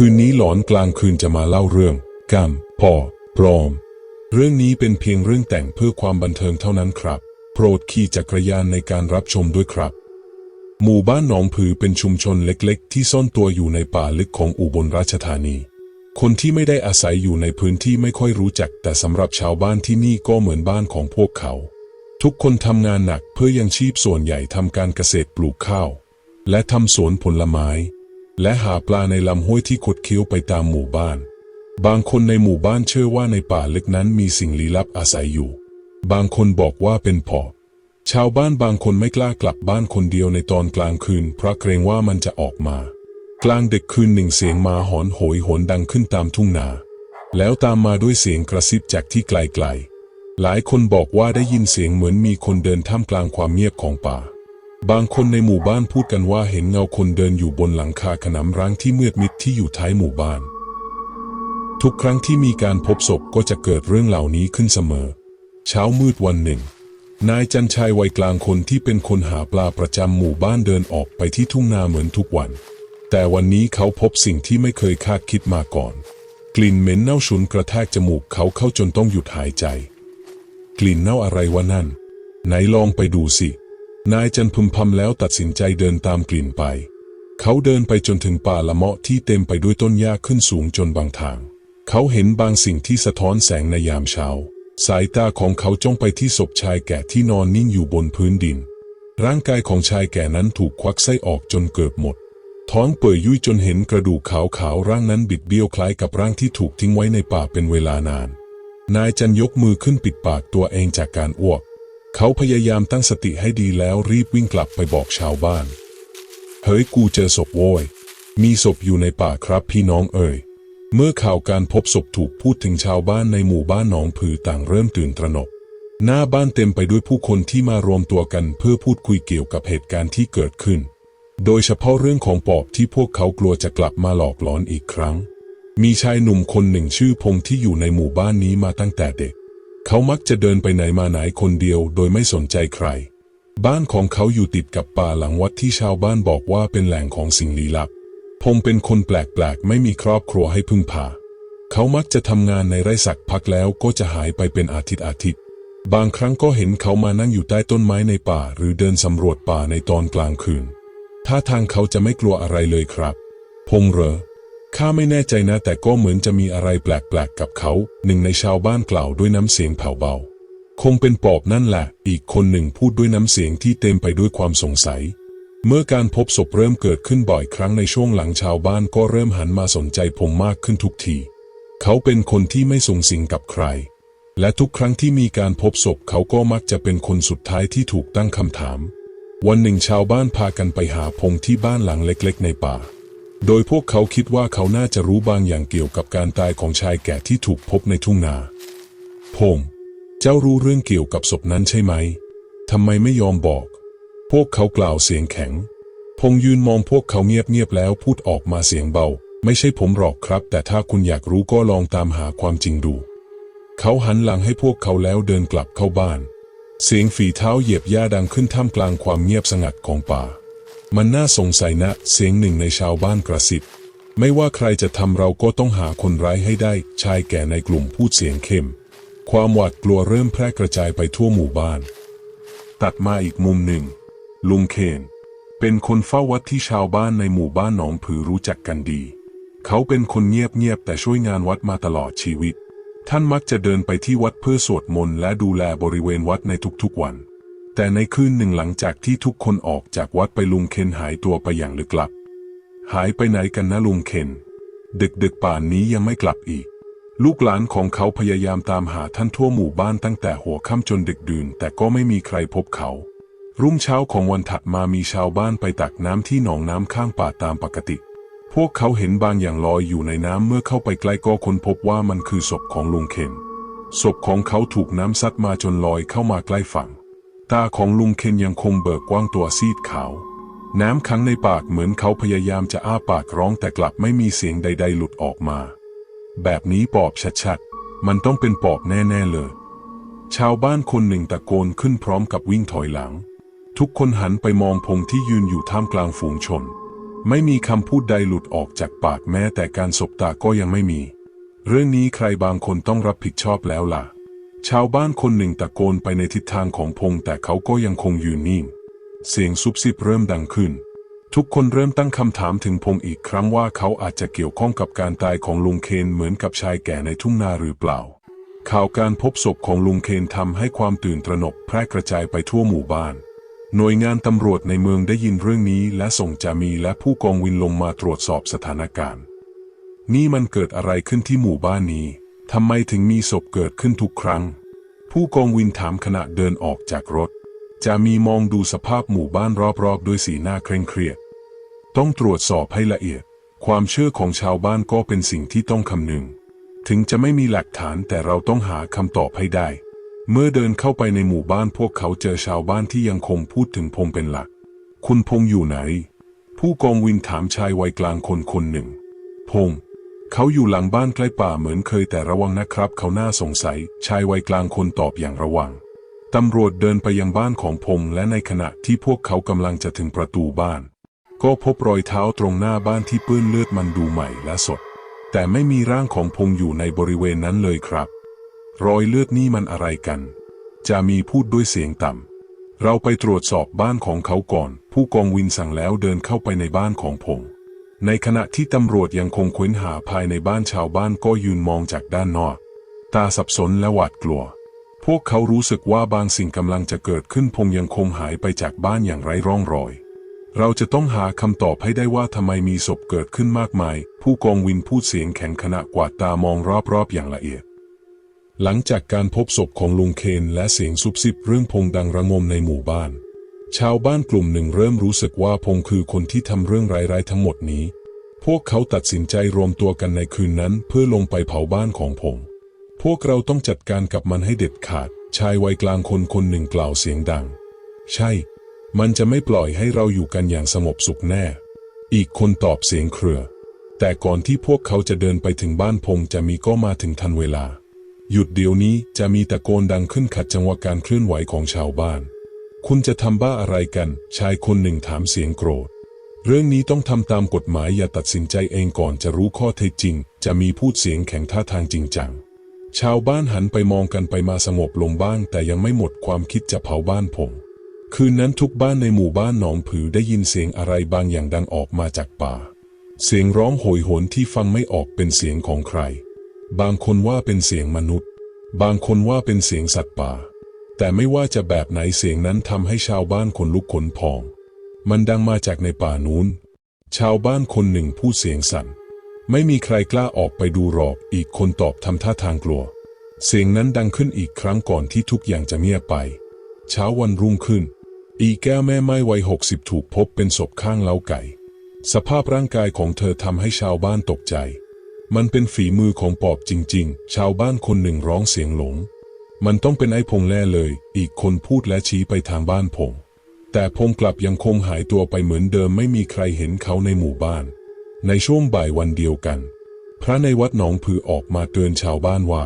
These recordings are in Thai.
คืนนี้หลอนกลางคืนจะมาเล่าเรื่อง กรรมพ่อปลอม เรื่องนี้เป็นเพียงเรื่องแต่งเพื่อความบันเทิงเท่านั้นครับ โปรดขี่จักรยานในการรับชมด้วยครับ หมู่บ้านหนองผือเป็นชุมชนเล็กๆ ที่ซ่อนตัวอยู่ในป่าลึกของอุบลราชธานี คนที่ไม่ได้อาศัยอยู่ในพื้นที่ไม่ค่อยรู้จัก แต่สำหรับชาวบ้านที่นี่ก็เหมือนบ้านของพวกเขา ทุกคนทำงานหนักเพื่อยังชีพส่วนใหญ่ทำการเกษตรปลูกข้าว และทำสวนผลไม้ และหาปลาในลำห้วยที่คดเคี้ยวไปตามหมู่บ้าน บางคนในหมู่บ้านเชื่อว่าในป่าลึกนั้นมีสิ่งลี้ลับอาศัยอยู่ บางคนบอกว่าเป็นปอบชาวบ้านบางคนไม่กล้ากลับบ้านคนเดียวในตอนกลางคืน เพราะเกรงว่ามันจะออกมา กลางดึกคืนหนึ่งเสียงมาหอนโหยหนดังขึ้นตามทุ่งนา แล้วตามมาด้วยเสียงกระซิบจากที่ไกลๆหลายคนบอกว่าได้ยินเสียงเหมือนมีคนเดินท่ามกลางความเงียบของป่า บางคนในหมู่บ้านพูดกันว่าเห็นเงาคนเดินอยู่บนหลังคาขนำร้างที่มืดมิดที่อยู่ท้ายหมู่บ้าน ทุกครั้งที่มีการพบศพก็จะเกิดเรื่องเหล่านี้ขึ้นเสมอ เช้ามืดวันหนึ่ง นายจันชัยวัยกลางคนที่เป็นคนหาปลาประจำหมู่บ้านเดินออกไปที่ทุ่งนาเหมือนทุกวัน แต่วันนี้เขาพบสิ่งที่ไม่เคยคาดคิดมาก่อน กลิ่นเหม็นเน่าฉุนกระแทกจมูกเขาเข้าจนต้องหยุดหายใจ กลิ่นเน่าอะไรวะนั่น ไหนลองไปดูสิ นายจันพึมพำแล้วตัดสินใจเดินตามกลิ่นไป เขาเดินไปจนถึงป่าละเมาะที่เต็มไปด้วยต้นหญ้าขึ้นสูงจนบางทาง เขาเห็นบางสิ่งที่สะท้อนแสงในยามเช้า สายตาของเขาจ้องไปที่ศพชายแก่ที่นอนนิ่งอยู่บนพื้นดิน ร่างกายของชายแก่นั้นถูกควักไส้ออกจนเกือบหมด ท้องเปื่อยยุ่ยจนเห็นกระดูกขาวๆร่างนั้นบิดเบี้ยวคล้ายกับร่างที่ถูกทิ้งไว้ในป่าเป็นเวลานาน นายจันยกมือขึ้นปิดปากตัวเองจากการอ้วก เขาพยายามตั้งสติให้ดีแล้วรีบวิ่งกลับไปบอกชาวบ้าน เฮ้ยกูเจอศพโว้ย มีศพอยู่ในป่าครับพี่น้องเอ่ยเมื่อข่าวการพบศพถูกพูดถึงชาวบ้านในหมู่บ้านหนองผือต่างเริ่มตื่นตระหนก หน้าบ้านเต็มไปด้วยผู้คนที่มารวมตัวกันเพื่อพูดคุยเกี่ยวกับเหตุการณ์ที่เกิดขึ้น โดยเฉพาะเรื่องของปอบที่พวกเขากลัวจะกลับมาหลอกหลอนอีกครั้ง มีชายหนุ่มคนหนึ่งชื่อพงษ์ที่อยู่ในหมู่บ้านนี้มาตั้งแต่เด็ก เขามักจะเดินไปไหนมาไหนคนเดียวโดยไม่สนใจใคร บ้านของเขาอยู่ติดกับป่าหลังวัดที่ชาวบ้านบอกว่าเป็นแหล่งของสิ่งลี้ลับพงเป็นคนแปลกๆ ไม่มีครอบครัวให้พึ่งพา เขามักจะทำงานในไร่สักพักแล้วก็จะหายไปเป็นอาทิตย์อาทิตย์ บางครั้งก็เห็นเขามานั่งอยู่ใต้ต้นไม้ในป่า หรือเดินสำรวจป่าในตอนกลางคืน ท่าทางเขาจะไม่กลัวอะไรเลยครับพงเหรอ ข้าไม่แน่ใจนะแต่ก็เหมือนจะมีอะไรแปลกๆกับเขา หนึ่งในชาวบ้านกล่าวด้วยน้ำเสียงแผ่วเบา คงเป็นปอบนั่นแหละ อีกคนหนึ่งพูดด้วยน้ำเสียงที่เต็มไปด้วยความสงสัย เมื่อการพบศพเริ่มเกิดขึ้นบ่อยครั้งในช่วงหลังชาวบ้านก็เริ่มหันมาสนใจพงมากขึ้นทุกที เขาเป็นคนที่ไม่ส่งสิงกับใคร และทุกครั้งที่มีการพบศพเขาก็มักจะเป็นคนสุดท้ายที่ถูกตั้งคำถาม วันหนึ่งชาวบ้านพากันไปหาพงที่บ้านหลังเล็ก ๆ ในป่า โดยพวกเขาคิดว่าเขาน่าจะรู้บางอย่างเกี่ยวกับการตายของชายแก่ที่ถูกพบในทุ่งนา พง เจ้ารู้เรื่องเกี่ยวกับศพนั้นใช่ไหม ทำไมไม่ยอมบอก พวกเขากล่าวเสียงแข็ง พงยืนมองพวกเขาเงียบๆแล้วพูดออกมาเสียงเบา ไม่ใช่ผมหรอกครับ แต่ถ้าคุณอยากรู้ก็ลองตามหาความจริงดู เขาหันหลังให้พวกเขาแล้วเดินกลับเข้าบ้าน เสียงฝีเท้าเหยียบหญ้าดังขึ้นท่ามกลางความเงียบสงัดของป่า มันน่าสงสัยนะ เสียงหนึ่งในชาวบ้านกระซิบ ไม่ว่าใครจะทำเราก็ต้องหาคนร้ายให้ได้ ชายแก่ในกลุ่มพูดเสียงเข้ม ความหวาดกลัวเริ่มแพร่กระจายไปทั่วหมู่บ้าน ตัดมาอีกมุมหนึ่ง ลุงเคน เป็นคนเฝ้าวัดที่ชาวบ้านในหมู่บ้านหนองผือรู้จักกันดี เขาเป็นคนเงียบๆแต่ช่วยงานวัดมาตลอดชีวิต ท่านมักจะเดินไปที่วัดเพื่อสวดมนต์และดูแลบริเวณวัดในทุกๆวัน แต่ในคืนหนึ่งหลังจากที่ทุกคนออกจากวัดไปลุงเคนหายตัวไปอย่างลึกลับ หายไปไหนกันนะลุงเคนดึกดึกๆป่านนี้ยังไม่กลับอีก ลูกหลานของเขาพยายามตามหาท่านทั่วหมู่บ้านตั้งแต่หัวค่ำจนดึกดื่น แต่ก็ไม่มีใครพบเขา รุ่งเช้าของวันถัดมามีชาวบ้านไปตักน้ำที่หนองน้ำข้างป่าตามปกติ พวกเขาเห็นบางอย่างลอยอยู่ในน้ำเมื่อเข้าไปใกล้ก็ค้นพบว่ามันคือศพของลุงเคนศพของเขาถูกน้ำซัดมาจนลอยเข้ามาใกล้ฝั่ง ตาของลุงเคนยังคงเบิกกว้างตัวซีดขาว น้ำขังในปากเหมือนเขาพยายามจะอ้าปากร้องแต่กลับไม่มีเสียงใด ๆ หลุดออกมา แบบนี้ปอบชัดๆ มันต้องเป็นปอบแน่ ๆ เลย ชาวบ้านคนหนึ่งตะโกนขึ้นพร้อมกับวิ่งถอยหลัง ทุกคนหันไปมองพงที่ยืนอยู่ท่ามกลางฝูงชน ไม่มีคำพูดใดหลุดออกจากปากแม้แต่การสบตาก็ยังไม่มี เรื่องนี้ใครบางคนต้องรับผิดชอบแล้วล่ะ ชาวบ้านคนหนึ่งตะโกนไปในทิศทางของพงแต่เขาก็ยังคงยืนนิ่ง เสียงซุบซิบเริ่มดังขึ้น ทุกคนเริ่มตั้งคำถามถึงพงอีกครั้งว่าเขาอาจจะเกี่ยวข้องกับการตายของลุงเคนเหมือนกับชายแก่ในทุ่งนาหรือเปล่า ข่าวการพบศพของลุงเคนทำให้ความตื่นตระหนกแพร่กระจายไปทั่วหมู่บ้าน หน่วยงานตำรวจในเมืองได้ยินเรื่องนี้ และส่งจามีและผู้กองวินลงมาตรวจสอบสถานการณ์ นี่มันเกิดอะไรขึ้นที่หมู่บ้านนี้ ทำไมถึงมีศพเกิดขึ้นทุกครั้ง ผู้กองวินถามขณะเดินออกจากรถจามีมองดูสภาพหมู่บ้านรอบๆ ด้วยสีหน้าเคร่งเครียด ต้องตรวจสอบให้ละเอียด ความเชื่อของชาวบ้านก็เป็นสิ่งที่ต้องคำนึง ถึงจะไม่มีหลักฐานแต่เราต้องหาคำตอบให้ได้ เมื่อเดินเข้าไปในหมู่บ้านพวกเขาเจอชาวบ้านที่ยังคงพูดถึงพงเป็นหลัก คุณพงอยู่ไหน ผู้กองวินถามชายวัยกลางคนคนหนึ่ง พง เขาอยู่หลังบ้านใกล้ป่าเหมือนเคยแต่ระวังนะครับ เขาน่าสงสัย ชายวัยกลางคนตอบอย่างระวัง ตำรวจเดินไปยังบ้านของพงและในขณะที่พวกเขากำลังจะถึงประตูบ้าน ก็พบรอยเท้าตรงหน้าบ้านที่เปื้อนเลือดมันดูใหม่และสด แต่ไม่มีร่างของพงอยู่ในบริเวณนั้นเลยครับ รอยเลือดนี่มันอะไรกัน จะมีพูดด้วยเสียงต่ำเราไปตรวจสอบบ้านของเขาก่อน ผู้กองวินสั่งแล้วเดินเข้าไปในบ้านของพง ในขณะที่ตำรวจยังคงค้นหาภายในบ้านชาวบ้านก็ยืนมองจากด้านนอก ตาสับสนและหวาดกลัว พวกเขารู้สึกว่าบางสิ่งกำลังจะเกิดขึ้นพงยังคงหายไปจากบ้านอย่างไร้ร่องรอย เราจะต้องหาคำตอบให้ได้ว่าทำไมมีศพเกิดขึ้นมากมาย ผู้กองวินพูดเสียงแข็งขณะกวาดตามองรอบๆอย่างละเอียด หลังจากการพบศพของลุงเคนและเสียงซุบซิบเรื่องพงดังระงมในหมู่บ้าน ชาวบ้านกลุ่มหนึ่งเริ่มรู้สึกว่าพงคือคนที่ทำเรื่องร้ายๆทั้งหมดนี้ พวกเขาตัดสินใจรวมตัวกันในคืนนั้นเพื่อลงไปเผาบ้านของพง พวกเราต้องจัดการกับมันให้เด็ดขาด ชายวัยกลางคนคนหนึ่งกล่าวเสียงดัง ใช่ มันจะไม่ปล่อยให้เราอยู่กันอย่างสงบสุขแน่ อีกคนตอบเสียงเครือ แต่ก่อนที่พวกเขาจะเดินไปถึงบ้านพงจะมีก็มาถึงทันเวลา หยุดเดี๋ยวนี้จะมีตะโกนดังขึ้นขัดจังหวะการเคลื่อนไหวของชาวบ้าน คุณจะทำบ้าอะไรกัน ชายคนหนึ่งถามเสียงโกรธ เรื่องนี้ต้องทำตามกฎหมายอย่าตัดสินใจเองก่อนจะรู้ข้อเท็จจริง จะมีพูดเสียงแข็งท่าทางจริงจัง ชาวบ้านหันไปมองกันไปมาสงบลงบ้าง แต่ยังไม่หมดความคิดจะเผาบ้านผม คืนนั้นทุกบ้านในหมู่บ้านหนองผือได้ยินเสียงอะไรบางอย่างดังออกมาจากป่า เสียงร้องโหยหวนที่ฟังไม่ออกเป็นเสียงของใคร บางคนว่าเป็นเสียงมนุษย์ บางคนว่าเป็นเสียงสัตว์ป่า แต่ไม่ว่าจะแบบไหนเสียงนั้นทำให้ชาวบ้านขนลุกขนพอง มันดังมาจากในป่านู้น ชาวบ้านคนหนึ่งพูดเสียงสั่น ไม่มีใครกล้าออกไปดูหรอก อีกคนตอบทำท่าทางกลัว เสียงนั้นดังขึ้นอีกครั้งก่อนที่ทุกอย่างจะเงียบไป เช้าวันรุ่งขึ้น อีแก้วแม่ไม้วัยหกสิบถูกพบเป็นศพข้างเล้าไก่ สภาพร่างกายของเธอทำให้ชาวบ้านตกใจ มันเป็นฝีมือของปอบจริง ๆ ชาวบ้านคนหนึ่งร้องเสียงหลง มันต้องเป็นไอ้พงแน่เลย อีกคนพูดและชี้ไปทางบ้านพง แต่พงกลับยังคงหายตัวไปเหมือนเดิมไม่มีใครเห็นเขาในหมู่บ้าน ในช่วงบ่ายวันเดียวกัน พระในวัดหนองผือออกมาเตือนชาวบ้านว่า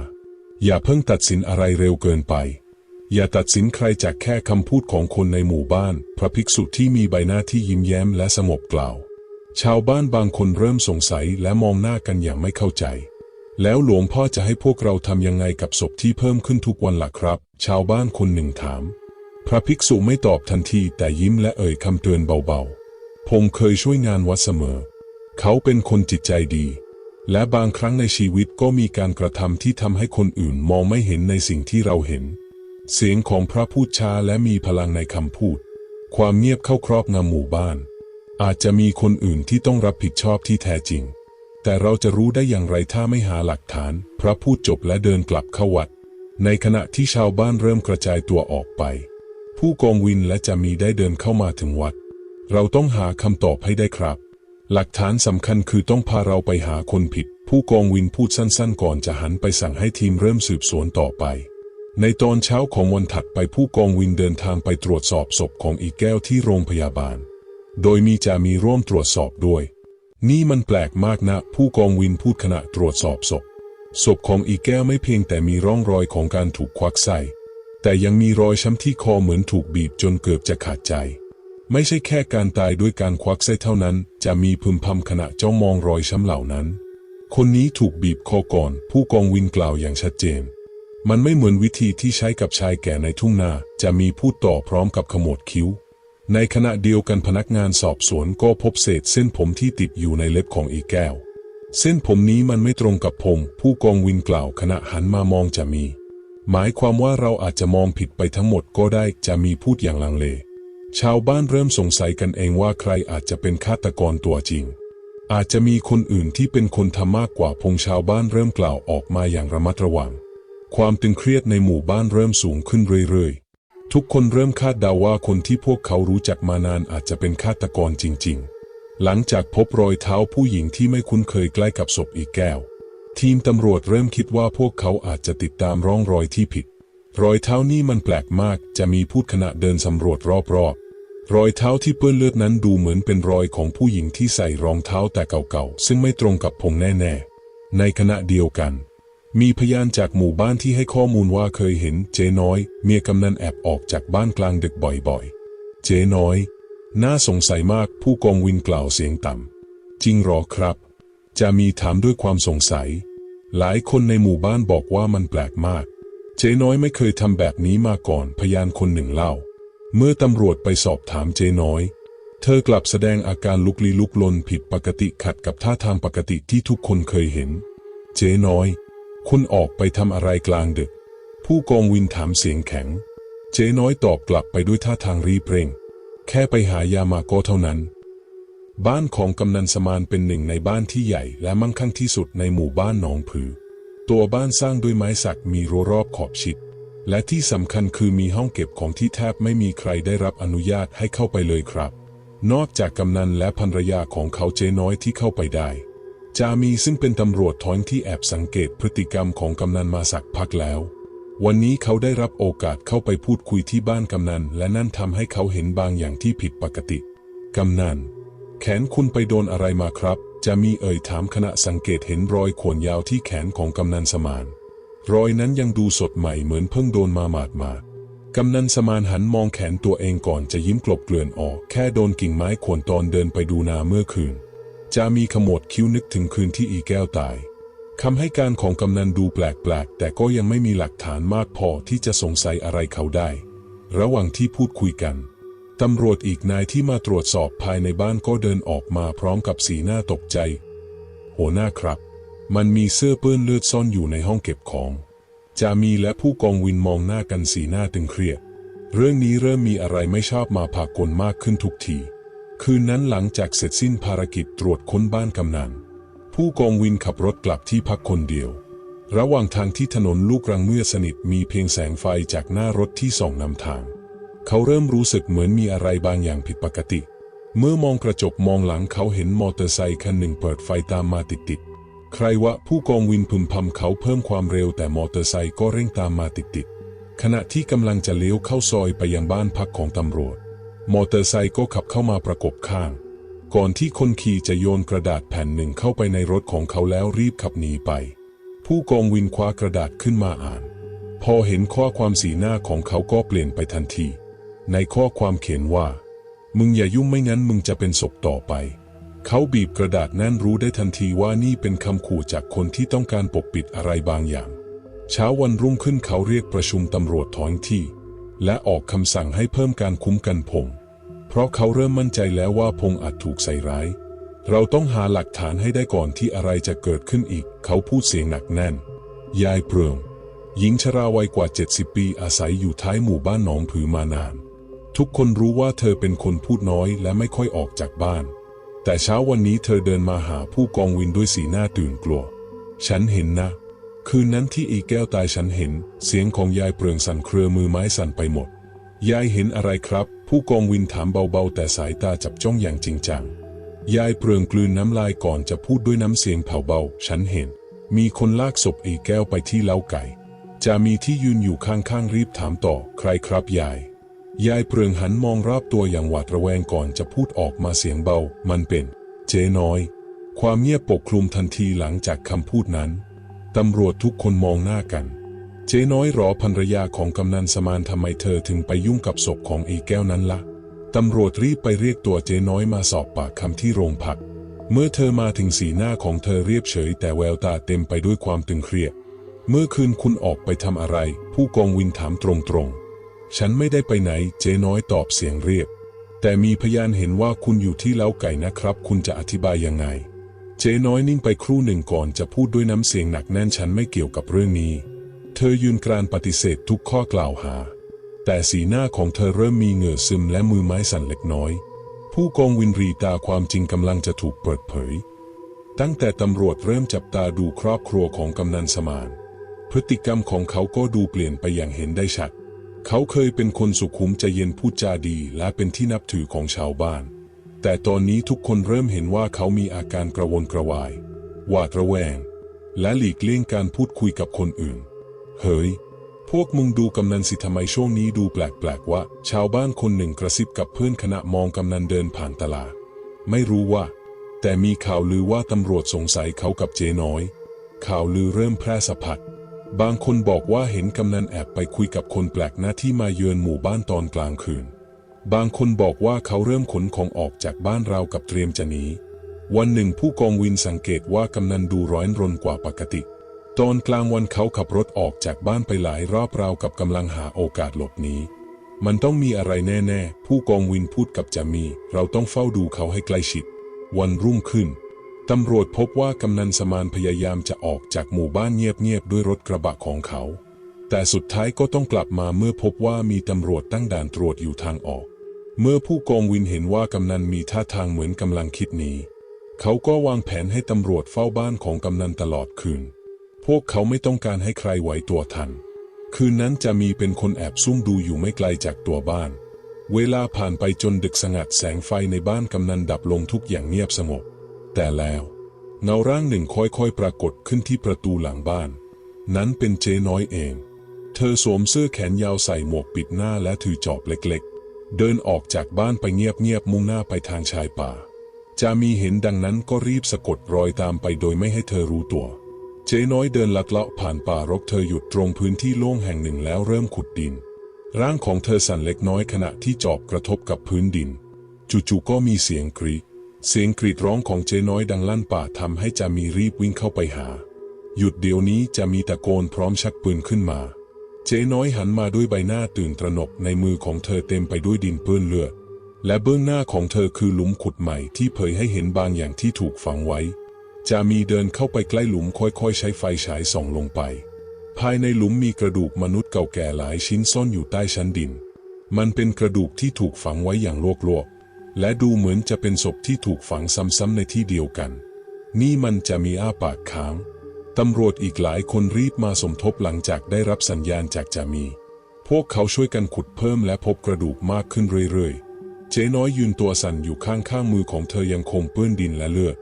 อย่าเพิ่งตัดสินอะไรเร็วเกินไป อย่าตัดสินใครจากแค่คำพูดของคนในหมู่บ้าน พระภิกษุที่มีใบหน้าที่ยิ้มแย้มและสงบกล่าว ชาวบ้านบางคนเริ่มสงสัยและมองหน้ากันอย่างไม่เข้าใจ แล้วหลวงพ่อจะให้พวกเราทำยังไงกับศพที่เพิ่มขึ้นทุกวันล่ะครับ ชาวบ้านคนหนึ่งถาม พระภิกษุไม่ตอบทันทีแต่ยิ้มและเอ่ยคำเตือนเบาๆพงเคยช่วยงานวัดเสมอ เขาเป็นคนจิตใจดี และบางครั้งในชีวิตก็มีการกระทำที่ทำให้คนอื่นมองไม่เห็นในสิ่งที่เราเห็น เสียงของพระพูดช้าและมีพลังในคำพูด ความเงียบเข้าครอบงำหมู่บ้าน อาจจะมีคนอื่นที่ต้องรับผิดชอบที่แท้จริง แต่เราจะรู้ได้อย่างไรถ้าไม่หาหลักฐาน พระพูดจบและเดินกลับเข้าวัด ในขณะที่ชาวบ้านเริ่มกระจายตัวออกไป ผู้กองวินและจามีได้เดินเข้ามาถึงวัด เราต้องหาคำตอบให้ได้ครับ หลักฐานสำคัญคือต้องพาเราไปหาคนผิด ผู้กองวินพูดสั้นๆ ก่อนจะหันไปสั่งให้ทีมเริ่มสืบสวนต่อไป ในตอนเช้าของวันถัดไปผู้กองวินเดินทางไปตรวจสอบศพของอีแก้วที่โรงพยาบาล โดยมีจามีร่วมตรวจสอบด้วย นี่มันแปลกมากนะ ผู้กองวินพูดขณะตรวจสอบศพ ศพของอีแก้วไม่เพียงแต่มีร่องรอยของการถูกควักไส้แต่ยังมีรอยช้ำที่คอเหมือนถูกบีบจนเกือบจะขาดใจ ไม่ใช่แค่การตายด้วยการควักไส้เท่านั้น จะมีพึมพำขณะจ้องมองรอยช้ำเหล่านั้น คนนี้ถูกบีบคอก่อน ผู้กองวินกล่าวอย่างชัดเจน มันไม่เหมือนวิธีที่ใช้กับชายแก่ในทุ่งนา จะมีพูดต่อพร้อมกับขมวดคิ้ว ในขณะเดียวกันพนักงานสอบสวนก็พบเศษเส้นผมที่ติดอยู่ในเล็บของอีแก้ว เส้นผมนี้มันไม่ตรงกับผม ผู้กองวินกล่าวขณะหันมามองจะมี หมายความว่าเราอาจจะมองผิดไปทั้งหมดก็ได้จะมีพูดอย่างลังเล ชาวบ้านเริ่มสงสัยกันเองว่าใครอาจจะเป็นฆาตกรตัวจริง อาจจะมีคนอื่นที่เป็นคนทำมากกว่าพงชาวบ้านเริ่มกล่าวออกมาอย่างระมัดระวัง ความตึงเครียดในหมู่บ้านเริ่มสูงขึ้นเรื่อยๆ ทุกคนเริ่มคาดเดาว่าคนที่พวกเขารู้จักมานานอาจจะเป็นฆาตกรจริง ๆ หลังจากพบรอยเท้าผู้หญิงที่ไม่คุ้นเคยใกล้กับศพอีกแก้ว ทีมตำรวจเริ่มคิดว่าพวกเขาอาจจะติดตามร่องรอยที่ผิด รอยเท้านี่มันแปลกมากจะมีพูดขณะเดินสำรวจรอบๆ รอยเท้าที่เปื้อนเลือดนั้นดูเหมือนเป็นรอยของผู้หญิงที่ใส่รองเท้าแต่เก่าๆ ซึ่งไม่ตรงกับพงแน่ๆ ในขณะเดียวกัน มีพยานจากหมู่บ้านที่ให้ข้อมูลว่าเคยเห็นเจ๊น้อย เมียกำนันแอบออกจากบ้านกลางดึกบ่อยๆ เจ๊น้อย น่าสงสัยมากผู้กองวินกล่าวเสียงต่ำ จริงหรอครับ จะมีถามด้วยความสงสัย หลายคนในหมู่บ้านบอกว่ามันแปลกมาก เจ๊น้อยไม่เคยทำแบบนี้มาก่อนพยานคนหนึ่งเล่า เมื่อตำรวจไปสอบถามเจ๊น้อย เธอกลับแสดงอาการลุกลี้ลุกลนผิดปกติขัดกับท่าทางปกติที่ทุกคนเคยเห็น เจ๊น้อย คุณออกไปทำอะไรกลางดึก ผู้กองวินถามเสียงแข็ง เจ๊น้อยตอบกลับไปด้วยท่าทางรีเร่ง แค่ไปหายามาก็เท่านั้น บ้านของกำนันสมานเป็นหนึ่งในบ้านที่ใหญ่และมั่งคั่งที่สุดในหมู่บ้านหนองผือ ตัวบ้านสร้างด้วยไม้สักมีรั้วรอบขอบชิด และที่สำคัญคือมีห้องเก็บของที่แทบไม่มีใครได้รับอนุญาตให้เข้าไปเลยครับ นอกจากกำนันและภรรยาของเขาเจ๊น้อยที่เข้าไปได้ จามีซึ่งเป็นตำรวจท้องที่แอบสังเกตพฤติกรรมของกำนันมาสักพักแล้ว วันนี้เขาได้รับโอกาสเข้าไปพูดคุยที่บ้านกำนัน และนั่นทำให้เขาเห็นบางอย่างที่ผิดปกติ กำนัน แขนคุณไปโดนอะไรมาครับ จะมีเอ่ยถามขณะสังเกตเห็นรอยข่วนยาวที่แขนของกำนันสมาน รอยนั้นยังดูสดใหม่เหมือนเพิ่งโดนมาหมาดมาดๆกำนันสมานหันมองแขนตัวเองก่อนจะยิ้มกลบเกลื่อนออก แค่โดนกิ่งไม้ข่วนตอนเดินไปดูนาเมื่อคืน จะมีขมวดคิ้วนึกถึงคืนที่อีแก้วตาย คำให้การของกำนันดูแปลกๆ แต่ก็ยังไม่มีหลักฐานมากพอที่จะสงสัยอะไรเขาได้ ระหว่างที่พูดคุยกัน ตำรวจอีกนายที่มาตรวจสอบภายในบ้านก็เดินออกมาพร้อมกับสีหน้าตกใจ หัวหน้าครับ มันมีเสื้อเปื้อนเลือดซ่อนอยู่ในห้องเก็บของ จามีและผู้กองวินมองหน้ากันสีหน้าตึงเครียด เรื่องนี้เริ่มมีอะไรไม่ชอบมาพากลมากขึ้นทุกที คืนนั้นหลังจากเสร็จสิ้นภารกิจตรวจค้นบ้านกำนันผู้กองวินขับรถกลับที่พักคนเดียว ระหว่างทางที่ถนนลูกรังเมื่อสนิทมีเพียงแสงไฟจากหน้ารถที่ส่องนำทาง เขาเริ่มรู้สึกเหมือนมีอะไรบางอย่างผิดปกติ เมื่อมองกระจกมองหลังเขาเห็นมอเตอร์ไซคันหนึ่งเปิดไฟตามมาติดๆ ใครวะผู้กองวินพึมพำเขาเพิ่มความเร็วแต่มอเตอร์ไซค์ก็เร่งตามมาติดๆ ขณะที่กำลังจะเลี้ยวเข้าซอยไปยังบ้านพักของตำรวจ มอเตอร์ไซค์ก็ขับเข้ามาประกบข้าง ก่อนที่คนขี่จะโยนกระดาษแผ่นหนึ่งเข้าไปในรถของเขาแล้วรีบขับหนีไป ผู้กองวินคว้ากระดาษขึ้นมาอ่าน พอเห็นข้อความสีหน้าของเขาก็เปลี่ยนไปทันที ในข้อความเขียนว่า มึงอย่ายุ่งไม่งั้นมึงจะเป็นศพต่อไปเขาบีบกระดาษนั่นรู้ได้ทันทีว่านี่เป็นคำขู่จากคนที่ต้องการปกปิดอะไรบางอย่าง เช้าวันรุ่งขึ้นเขาเรียกประชุมตำรวจท้องที่ และออกคำสั่งให้เพิ่มการคุ้มกันพงษ์เพราะเขาเริ่มมั่นใจแล้วว่าพงษ์อาจถูกใส่ร้าย เราต้องหาหลักฐานให้ได้ก่อนที่อะไรจะเกิดขึ้นอีก เขาพูดเสียงหนักแน่น ยายเปลืองหญิงชราวัยกว่า 70 ปีอาศัยอยู่ท้ายหมู่บ้านหนองผือมานาน ทุกคนรู้ว่าเธอเป็นคนพูดน้อยและไม่ค่อยออกจากบ้าน แต่เช้าวันนี้เธอเดินมาหาผู้กองวินด้วยสีหน้าตื่นกลัว ฉันเห็นนะ คืนนั้นที่อีแก้วตายฉันเห็น เสียงของยายเปลืองสั่นเครือมือไม้สั่นไปหมด ยายเห็นอะไรครับ ผู้กองวินถามเบาๆ แต่สายตาจับจ้องอย่างจริงจัง ยายเปลืองกลืนน้ำลายก่อนจะพูดด้วยน้ำเสียงแผ่วเบา ฉันเห็น มีคนลากศพอีแก้วไปที่เล้าไก่ จะมีที่ยืนอยู่ข้างๆรีบถามต่อ ใครครับยาย ยายเปลืองหันมองรอบตัวอย่างหวาดระแวงก่อนจะพูดออกมาเสียงเบา มันเป็น เจ๊น้อย ความเงียบปกคลุมทันทีหลังจากคำพูดนั้น ตำรวจทุกคนมองหน้ากัน เจ๊น้อยรอภรรยาของกำนันสมานทำไมเธอถึงไปยุ่งกับศพของไอ้แก้วนั้นละ่ะตำรวจรีบไปเรียกตัวเจ๊น้อยมาสอบปากคำที่โรงพัก เมื่อเธอมาถึงสีหน้าของเธอเรียบเฉย แต่แววตาเต็มไปด้วยความตึงเครียด เมื่อคืนคุณออกไปทำอะไร ผู้กองวินถามตรงๆ ฉันไม่ได้ไปไหน เจ๊น้อยตอบเสียงเรียบ แต่มีพยานเห็นว่าคุณอยู่ที่เล้าไก่นะครับ คุณจะอธิบายยังไง เจ๊น้อยนิ่งไปครู่หนึ่งก่อนจะพูดด้วยน้ำเสียงหนักแน่นฉันไม่เกี่ยวกับเรื่องนี้ เธอยืนกรานปฏิเสธทุกข้อกล่าวหา แต่สีหน้าของเธอเริ่มมีเหงื่อซึมและมือไม้สั่นเล็กน้อย ผู้กองวินรีตาความจริงกำลังจะถูกเปิดเผย ตั้งแต่ตำรวจเริ่มจับตาดูครอบครัวของกำนันสมาน พฤติกรรมของเขาก็ดูเปลี่ยนไปอย่างเห็นได้ชัด เขาเคยเป็นคนสุขุมใจเย็นพูดจาดีและเป็นที่นับถือของชาวบ้าน แต่ตอนนี้ทุกคนเริ่มเห็นว่าเขามีอาการกระวนกระวาย หวาดระแวง และหลีกเลี่ยงการพูดคุยกับคนอื่น เฮ้ย พวกมึงดูกำนันสิทำไมช่วงนี้ดูแปลกๆว่าชาวบ้านคนหนึ่งกระซิบกับเพื่อนขณะมองกำนันเดินผ่านตลาด ไม่รู้ว่า แต่มีข่าวลือว่าตำรวจสงสัยเขากับเจ๊น้อย ข่าวลือเริ่มแพร่สะพัด บางคนบอกว่าเห็นกำนันแอบไปคุยกับคนแปลกหน้าที่มาเยือนหมู่บ้านตอนกลางคืน บางคนบอกว่าเขาเริ่มขนของออกจากบ้านเรากับเตรียมจะหนี วันหนึ่งผู้กองวินสังเกตว่ากำนันดูร้อนรนกว่าปกติ ตอนกลางวันเขาขับรถออกจากบ้านไปหลายรอบราวกับกำลังหาโอกาสหลบหนี มันต้องมีอะไรแน่ ๆ ผู้กองวินพูดกับจามี เราต้องเฝ้าดูเขาให้ใกล้ชิด วันรุ่งขึ้นตำรวจพบว่ากำนันสมานพยายามจะออกจากหมู่บ้านเงียบๆด้วยรถกระบะของเขา แต่สุดท้ายก็ต้องกลับมาเมื่อพบว่ามีตำรวจตั้งด่านตรวจอยู่ทางออก เมื่อผู้กองวินเห็นว่ากำนันมีท่าทางเหมือนกำลังคิดหนีเขาก็วางแผนให้ตำรวจเฝ้าบ้านของกำนันตลอดคืน พวกเขาไม่ต้องการให้ใครไหวตัวทัน คืนนั้นจะมีเป็นคนแอบซุ่มดูอยู่ไม่ไกลจากตัวบ้าน เวลาผ่านไปจนดึกสงัดแสงไฟในบ้านกำนันดับลงทุกอย่างเงียบสงบ แต่แล้วเงาร่างหนึ่งค่อยๆ ปรากฏขึ้นที่ประตูหลังบ้าน นั้นเป็นเจ๊น้อยเอง เธอสวมเสื้อแขนยาวใส่หมวกปิดหน้าและถือจอบเล็กๆ เดินออกจากบ้านไปเงียบๆมุ่งหน้าไปทางชายป่า จามีเห็นดังนั้นก็รีบสะกดรอยตามไปโดยไม่ให้เธอรู้ตัว เจ๊น้อยเดินลัดเลาะผ่านป่ารกเธอหยุดตรงพื้นที่โล่งแห่งหนึ่งแล้วเริ่มขุดดิน ร่างของเธอสั่นเล็กน้อยขณะที่จอบกระทบกับพื้นดิน จู่ๆก็มีเสียงกรีดเสียงกรีดร้องของเจ๊น้อยดังลั่นป่าทำให้จามีรีบวิ่งเข้าไปหา หยุดเดี๋ยวนี้จะมีตะโกนพร้อมชักปืนขึ้นมา จ๊น้อยหันมาด้วยใบหน้าตื่นตระหนกในมือของเธอเต็มไปด้วยดินเปื้อนเลือด และเบื้องหน้าของเธอคือหลุมขุดใหม่ที่เผยให้เห็นบางอย่างที่ถูกฝังไว้ จามีเดินเข้าไปใกล้หลุมค่อยๆ ใช้ไฟฉายส่องลงไป ภายในหลุมมีกระดูกมนุษย์เก่าแก่หลายชิ้นซ่อนอยู่ใต้ชั้นดิน มันเป็นกระดูกที่ถูกฝังไว้อย่างลวกๆ และดูเหมือนจะเป็นศพที่ถูกฝังซ้ำๆในที่เดียวกัน นี่มันจะมีอ้าปากค้าง ตำรวจอีกหลายคนรีบมาสมทบหลังจากได้รับสัญญาณจากจามี พวกเขาช่วยกันขุดเพิ่มและพบกระดูกมากขึ้นเรื่อยๆ เจ๊น้อยยืนตัวสั่นอยู่ข้างๆมือของเธอยังคงเปื้อนดินและเลือด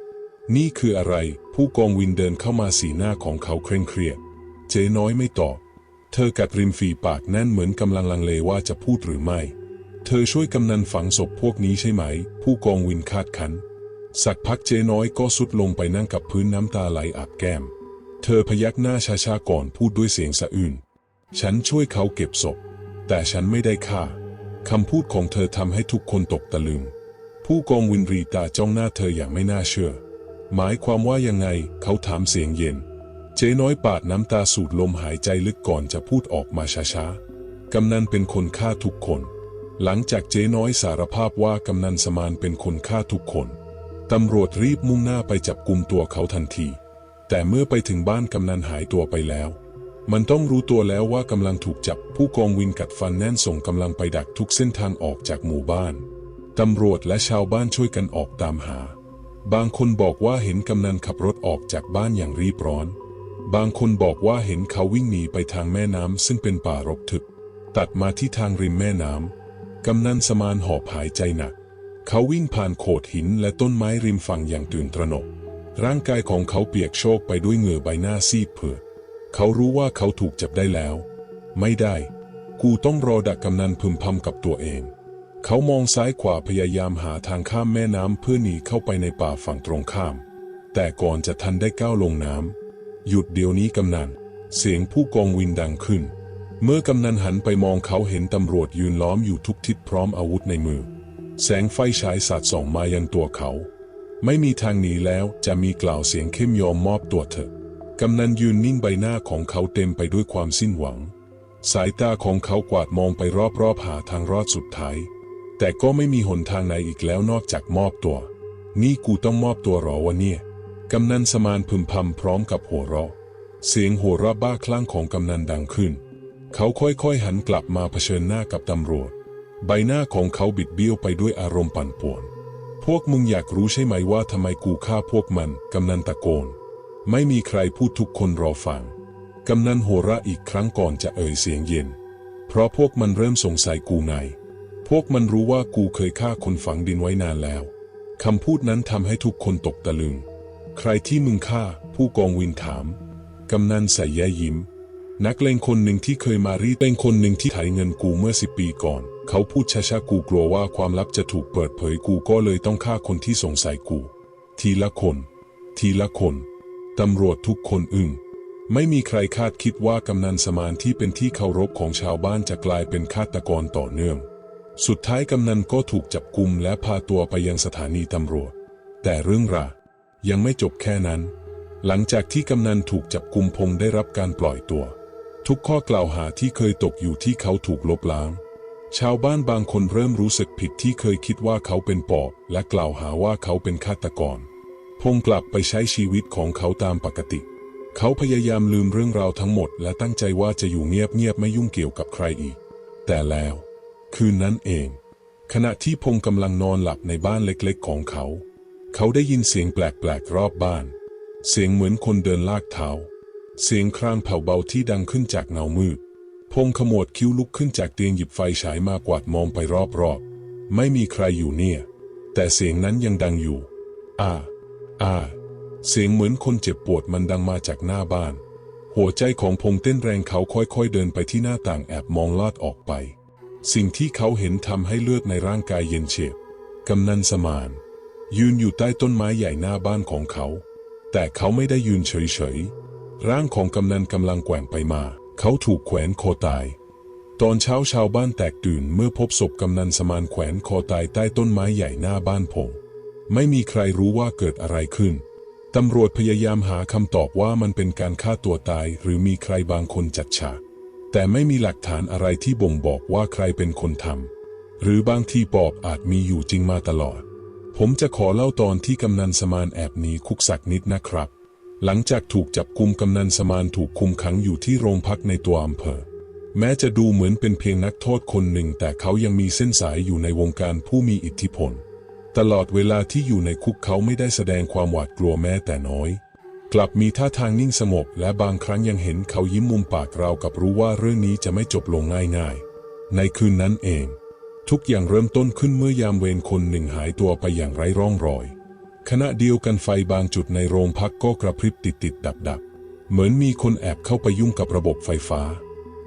นี่คืออะไร ผู้กองวินเดินเข้ามาสีหน้าของเขาเคร่งเครียด เจ๊น้อยไม่ตอบ เธอกัดริมฝีปากแน่นเหมือนกำลังลังเลว่าจะพูดหรือไม่ เธอช่วยกำนันฝังศพพวกนี้ใช่ไหม ผู้กองวินคาดคัน สักพักเจ๊น้อยก็สุดลงไปนั่งกับพื้นน้ำตาไหลอาบแก้ม เธอพยักหน้าช้าๆก่อนพูดด้วยเสียงสะอื้น ฉันช่วยเขาเก็บศพ แต่ฉันไม่ได้ฆ่า คำพูดของเธอทำให้ทุกคนตกตะลึง ผู้กองวินรีตาจ้องหน้าเธออย่างไม่น่าเชื่อ หมายความว่ายังไง เขาถามเสียงเย็น เจ๊น้อยปาดน้ำตาสูดลมหายใจลึกก่อนจะพูดออกมาช้าๆ กำนันเป็นคนฆ่าทุกคน หลังจากเจ๊น้อยสารภาพว่ากำนันสมานเป็นคนฆ่าทุกคน ตำรวจรีบมุ่งหน้าไปจับกลุ่มตัวเขาทันที แต่เมื่อไปถึงบ้านกำนันหายตัวไปแล้ว มันต้องรู้ตัวแล้วว่ากำลังถูกจับผู้กองวินกัดฟันแน่นส่งกำลังไปดักทุกเส้นทางออกจากหมู่บ้าน ตำรวจและชาวบ้านช่วยกันออกตามหา บางคนบอกว่าเห็นกำนันขับรถออกจากบ้านอย่างรีบร้อน บางคนบอกว่าเห็นเขาวิ่งหนีไปทางแม่น้ำซึ่งเป็นป่ารกทึบ ตัดมาที่ทางริมแม่น้ำกำนันสมานหอบหายใจหนัก เขาวิ่งผ่านโขดหินและต้นไม้ริมฝั่งอย่างตื่นตระหนก ร่างกายของเขาเปียกโชกไปด้วยเหงื่อใบหน้าซีดเผือดเขารู้ว่าเขาถูกจับได้แล้ว ไม่ได้ กูต้องรอดักกำนันพึมพำกับตัวเอง เขามองซ้ายขวาพยายามหาทางข้ามแม่น้ำเพื่อหนีเข้าไปในป่าฝั่งตรงข้าม แต่ก่อนจะทันได้ก้าวลงน้ำหยุดเดี๋ยวนี้กำนัน เสียงผู้กองวินดังขึ้น เมื่อกำนันหันไปมองเขาเห็นตำรวจยืนล้อมอยู่ทุกทิศพร้อมอาวุธในมือ แสงไฟฉายสาดส่องมายังตัวเขา ไม่มีทางหนีแล้วจะมีกล่าวเสียงเข้มยอมมอบตัวเถอะกำนันยืนนิ่งใบหน้าของเขาเต็มไปด้วยความสิ้นหวัง สายตาของเขากวาดมองไปรอบๆหาทางรอดสุดท้าย แต่ก็ไม่มีหนทางไหนอีกแล้วนอกจากมอบตัว นี่กูต้องมอบตัวหรอวะเนี่ยกำนันสมานพึมพำพร้อมกับหัวเราะ เสียงหัวเราะบ้าคลั่งของกำนันดังขึ้น เขาค่อยๆหันกลับมาเผชิญหน้ากับตำรวจ ใบหน้าของเขาบิดเบี้ยวไปด้วยอารมณ์ปั่นป่วน พวกมึงอยากรู้ใช่ไหมว่าทำไมกูฆ่าพวกมัน กำนันตะโกน ไม่มีใครพูดทุกคนรอฟัง กำนันหัวราะอีกครั้งก่อนจะเอ่ยเสียงเย็น เพราะพวกมันเริ่มสงสัยกูไงพวกมันรู้ว่ากูเคยฆ่าคนฝังดินไว้นานแล้วคำพูดนั้นทำให้ทุกคนตกตะลึง ใครที่มึงฆ่า ผู้กองวินถาม กำนันใส่แย้ยิ้ม นักเลงคนหนึ่งที่เคยมารีดเป็นคนหนึ่งที่ไถเงินกูเมื่อสิบปีก่อน เขาพูดช้าๆกูกลัวว่าความลับจะถูกเปิดเผยกูก็เลยต้องฆ่าคนที่สงสัยกู ทีละคน ทีละคนตำรวจทุกคนอึ้งไม่มีใครคาดคิดว่ากำนันสมานที่เป็นที่เคารพของชาวบ้านจะกลายเป็นฆาตกรต่อเนื่อง สุดท้ายกำนันก็ถูกจับกุมและพาตัวไปยังสถานีตำรวจ แต่เรื่องราวยังไม่จบแค่นั้น หลังจากที่กำนันถูกจับกุมพงได้รับการปล่อยตัว ทุกข้อกล่าวหาที่เคยตกอยู่ที่เขาถูกลบล้าง ชาวบ้านบางคนเริ่มรู้สึกผิดที่เคยคิดว่าเขาเป็นปอบและกล่าวหาว่าเขาเป็นฆาตกร พงกลับไปใช้ชีวิตของเขาตามปกติ เขาพยายามลืมเรื่องราวทั้งหมด และตั้งใจว่าจะอยู่เงียบๆไม่ยุ่งเกี่ยวกับใครอีก แต่แล้ว คืนนั้นเอง ขณะที่พงกำลังนอนหลับในบ้านเล็กๆ ของเขา เขาได้ยินเสียงแปลกๆรอบบ้าน เสียงเหมือนคนเดินลากเท้า เสียงครางแผ่วเบาที่ดังขึ้นจากเงามืด พงขมวดคิ้วลุกขึ้นจากเตียงหยิบไฟฉายมากวาดมองไปรอบๆ ไม่มีใครอยู่เนี่ย แต่เสียงนั้นยังดังอยู่ อ่า อ่า เสียงเหมือนคนเจ็บปวดมันดังมาจากหน้าบ้าน หัวใจของพงเต้นแรงเขาค่อยๆเดินไปที่หน้าต่างแอบมองลอดออกไป สิ่งที่เขาเห็นทำให้เลือดในร่างกายเย็นเฉียบกำนันสมาน ยืนอยู่ใต้ต้นไม้ใหญ่หน้าบ้านของเขา แต่เขาไม่ได้ยืนเฉยๆร่างของกำนันกำลังแกว่งไปมา เขาถูกแขวนคอตาย ตอนเช้าชาวบ้านแตกตื่นเมื่อพบศพกำนันสมานแขวนคอตายใต้ต้นไม้ใหญ่หน้าบ้านผมไม่มีใครรู้ว่าเกิดอะไรขึ้น ตำรวจพยายามหาคำตอบว่ามันเป็นการฆ่าตัวตายหรือมีใครบางคนจัดฉาก แต่ไม่มีหลักฐานอะไรที่บ่งบอกว่าใครเป็นคนทำ หรือบางทีปอบอาจมีอยู่จริงมาตลอด ผมจะขอเล่าตอนที่กำนันสมานแอบหนีคุกสักนิดนะครับ หลังจากถูกจับกุมกำนันสมานถูกคุมขังอยู่ที่โรงพักในตัวอำเภอ แม้จะดูเหมือนเป็นเพียงนักโทษคนหนึ่ง แต่เขายังมีเส้นสายอยู่ในวงการผู้มีอิทธิพล ตลอดเวลาที่อยู่ในคุกเขาไม่ได้แสดงความหวาดกลัวแม้แต่น้อย กลับมีท่าทางนิ่งสงบและบางครั้งยังเห็นเขายิ้มมุมปากราวกับรู้ว่าเรื่องนี้จะไม่จบลงง่ายๆ ในคืนนั้นเอง ทุกอย่างเริ่มต้นขึ้นเมื่อยามเวรคนหนึ่งหายตัวไปอย่างไร้ร่องรอย ขณะเดียวกันไฟบางจุดในโรงพักก็กระพริบติดติดดับดับเหมือนมีคนแอบเข้าไปยุ่งกับระบบไฟฟ้า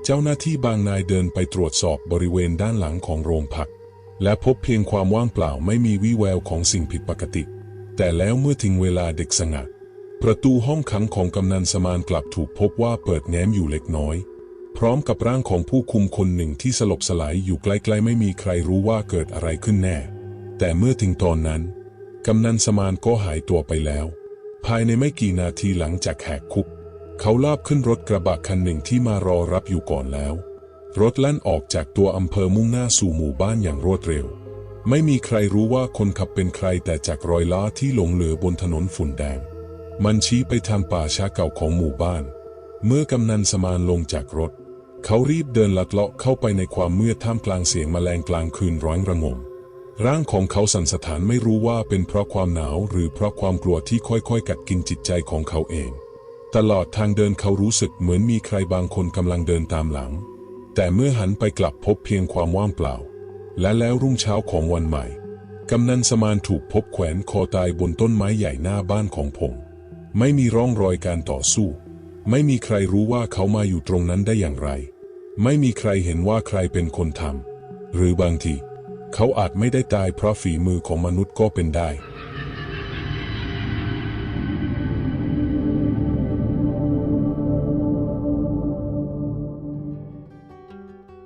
เจ้าหน้าที่บางนายเดินไปตรวจสอบบริเวณด้านหลังของโรงพัก และพบเพียงความว่างเปล่าไม่มีวี่แววของสิ่งผิดปกติ แต่แล้วเมื่อถึงเวลาเด็กสงัด ประตูห้องขังของกำนันสมานกลับถูกพบว่าเปิดแง้มอยู่เล็กน้อย พร้อมกับร่างของผู้คุมคนหนึ่งที่สลบสลายอยู่ใกล้ๆไม่มีใครรู้ว่าเกิดอะไรขึ้นแน่ แต่เมื่อถึงตอนนั้น กำนันสมานก็หายตัวไปแล้ว ภายในไม่กี่นาทีหลังจากแหกคุก เขาลาบขึ้นรถกระบะคันหนึ่งที่มารอรับอยู่ก่อนแล้ว รถแล่นออกจากตัวอำเภอมุ่งหน้าสู่หมู่บ้านอย่างรวดเร็ว ไม่มีใครรู้ว่าคนขับเป็นใครแต่จากรอยล้อที่หลงเหลือบนถนนฝุ่นแดง มันชี้ไปทางป่าช้าเก่าของหมู่บ้าน เมื่อกำนันสมานลงจากรถ เขารีบเดินลัดเลาะเข้าไปในความมืดท่ามกลางเสียงแมลงกลางคืนร้องระงม ร่างของเขาสั่นสะท้านไม่รู้ว่าเป็นเพราะความหนาวหรือเพราะความกลัวที่ค่อยๆ กัดกินจิตใจของเขาเอง ตลอดทางเดินเขารู้สึกเหมือนมีใครบางคนกำลังเดินตามหลัง แต่เมื่อหันไปกลับพบเพียงความว่างเปล่า และแล้วรุ่งเช้าของวันใหม่ กำนันสมานถูกพบแขวนคอตายบนต้นไม้ใหญ่หน้าบ้านของผมไม่มีร่องรอยการต่อสู้ ไม่มีใครรู้ว่าเขามาอยู่ตรงนั้นได้อย่างไร ไม่มีใครเห็นว่าใครเป็นคนทำหรือบางที เขาอาจไม่ได้ตายเพราะฝีมือของมนุษย์ก็เป็นได้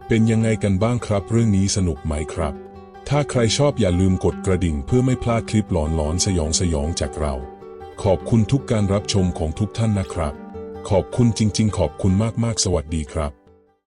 เป็นยังไงกันบ้างครับ เรื่องนี้สนุกไหมครับ ถ้าใครชอบอย่าลืมกดกระดิ่งเพื่อไม่พลาดคลิปหลอนๆสยองสยองๆจากเรา ขอบคุณทุกการรับชมของทุกท่านนะครับ ขอบคุณจริง ๆ ขอบคุณมากๆ สวัสดีครับ